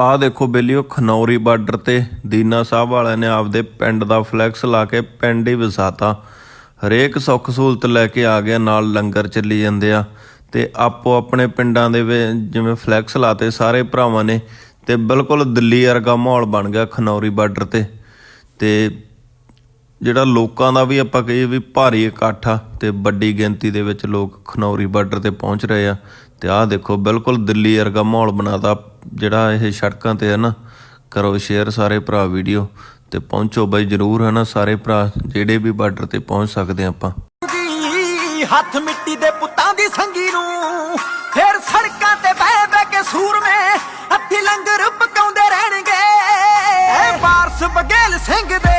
ਆਹ ਦੇਖੋ ਬੇਲੀਓ, ਖਨੌਰੀ ਬਾਰਡਰ ਤੇ ਦੀਨਾ ਸਾਹਿਬ ਵਾਲਿਆਂ ਨੇ ਆਪਦੇ ਪਿੰਡ ਦਾ ਫਲੈਕਸ ਲਾ ਕੇ ਪਿੰਡ ਹੀ ਵਸਾਤਾ। ਹਰੇਕ ਸੁੱਖ ਸਹੂਲਤ ਲੈ ਕੇ ਆ ਗਿਆ, ਨਾਲ ਲੰਗਰ ਚੱਲੀ ਜਾਂਦੇ ਆ। ਤੇ ਆਪੋ ਆਪਣੇ ਪਿੰਡਾਂ ਦੇ ਵਿੱਚ ਜਿਵੇਂ ਫਲੈਕਸ ਲਾਤੇ ਸਾਰੇ ਭਰਾਵਾਂ ਨੇ, ਤੇ ਬਿਲਕੁਲ ਦਿੱਲੀ ਵਰਗਾ ਮਾਹੌਲ ਬਣ ਗਿਆ ਖਨੌਰੀ ਬਾਰਡਰ ਤੇ। ਤੇ ਜਿਹੜਾ ਲੋਕਾਂ ਦਾ ਵੀ ਆਪਾਂ ਕਹੀਏ ਵੀ ਭਾਰੀ ਇਕੱਠ ਆ, ਤੇ ਵੱਡੀ ਗਿਣਤੀ ਦੇ ਵਿੱਚ ਲੋਕ ਖਨੌਰੀ ਬਾਰਡਰ ਤੇ ਪਹੁੰਚ ਰਹੇ ਆ। ਤੇ ਆਹ ਦੇਖੋ, ਬਿਲਕੁਲ ਦਿੱਲੀ ਵਰਗਾ ਮਾਹੌਲ ਬਣਾਤਾ। ਜਿਹੜਾ ਇਹ ਸੜਕਾਂ ਤੇ ਹੈ ਨਾ, ਕਰੋ ਸ਼ੇਅਰ ਸਾਰੇ ਭਰਾ ਵੀਡੀਓ ਤੇ ਪਹੁੰਚੋ ਬਈ ਜਰੂਰ ਹੈ ਨਾ ਸਾਰੇ ਭਰਾ ਜਿਹੜੇ ਵੀ ਬਾਰਡਰ ਤੇ ਪਹੁੰਚ ਸਕਦੇ ਆਪਾਂ। ਹੱਥ ਮਿੱਟੀ ਦੇ ਪੁੱਤਾਂ ਦੀ ਸੰਗੀ ਨੂੰ ਫੇਰ ਸੜਕਾਂ ਤੇ ਬਹਿ ਬਹਿ ਕੇ ਸੂਰਮੇ ਅੱਥੀ ਲੰਗਰ ਪਕਾਉਂਦੇ ਰਹਿਣਗੇ। ਐ ਬਾਰਸ ਬਗੇਲ ਸਿੰਘ ਦੇ